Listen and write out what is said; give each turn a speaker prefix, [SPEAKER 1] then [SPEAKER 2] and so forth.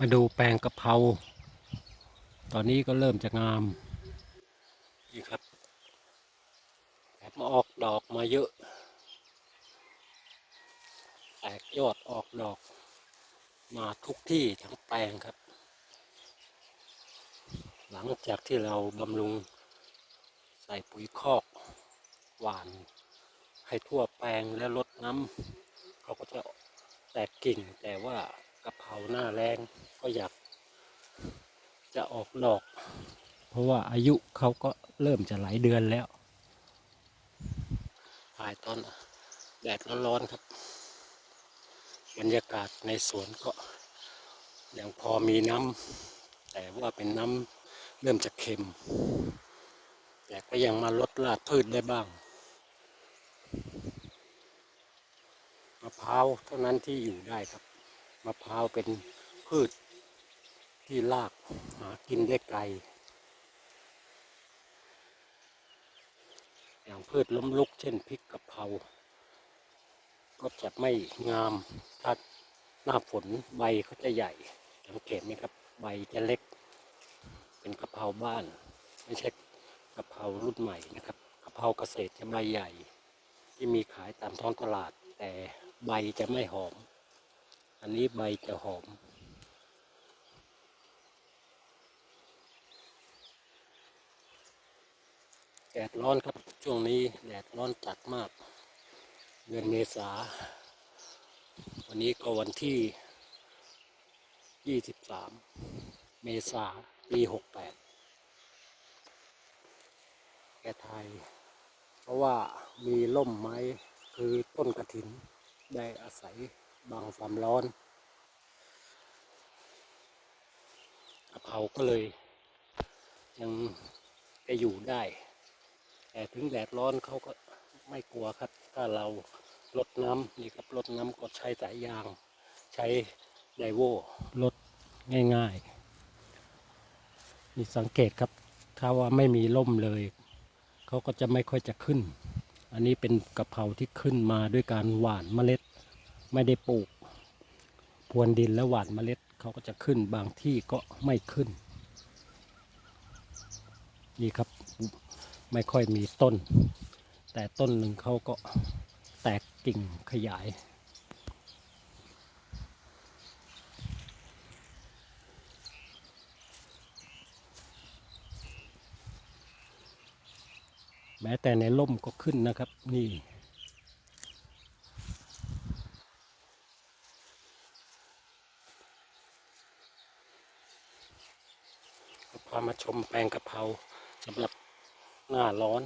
[SPEAKER 1] มาดูแปลงกะเพราตอนนี้ก็เริ่มจะงามนี่ครับแอบมาออกดอกมาเยอะ แตกยอดออกดอก มาทุกที่ทั้งแปลงครับ หลังจากที่เราบำรุงใส่ปุ๋ยคอก หวาน ให้ทั่วแปลงแล้วลดน้ำเขาก็จะแตกกิ่งแต่ว่า กะเพราหน้าแรงก็อยากจะออกดอก เพราะว่าอายุเขาก็เริ่มจะหลายเดือนแล้วถ่ายตอนแดดร้อนๆครับ บรรยากาศในสวนก็ยังพอมีน้ำแต่ว่าเป็นน้ำเริ่มจะเค็ม แต่ก็ยังมาลดลาดพืชได้บ้างมะพร้าวเท่านั้นที่อยู่ได้ครับ มะพร้าวเป็นพืชที่ลากหากินได้ไกล อย่างพืชล้มลุกเช่นพริกกะเพราก็จะไม่งามถ้าหน้าฝนใบเขาจะใหญ่ สังเกตไหมครับ ใบจะเล็ก เป็นกะเพราบ้าน ไม่ใช่กะเพรารุ่นใหม่นะครับกะเพราเกษตรจะใบใหญ่ ที่มีขายตามท้องตลาด แต่ใบจะไม่หอม อันนี้ใบจะหอม แดดร้อนครับช่วงนี้แดดร้อนจัดมาก เดือนเมษา วันนี้ก็วันที่ 23 เมษาปี68 แกไทย เพราะว่ามีล่มไม้คือต้นกระถินได้อาศัย บังความร้อนกะเพราก็เลย ยังจะอยู่ได้ แต่ถึงแดดร้อนเขาก็ไม่กลัวครับ ถ้าเราลดน้ำนี่ครับลดน้ำก็ใช้สายยาง ใช้ไดโวลดง่ายๆ นี่สังเกตครับ ถ้าว่าไม่มีร่มเลย เขาก็จะไม่ค่อยจะขึ้น อันนี้เป็นกะเพราที่ขึ้นมาด้วยการหว่านเมล็ด ไม่ได้ปลูก พรวนดินแล้วหว่านเมล็ดเขาก็จะขึ้นบางที่ก็ไม่ขึ้น นี่ครับไม่ค่อยมีต้น แต่ต้นหนึ่งเขาก็แตกกิ่งขยาย แม้แต่ในร่มก็ขึ้นนะครับนี่ พามาชมแปลงกะเพราสำหรับหน้าร้อน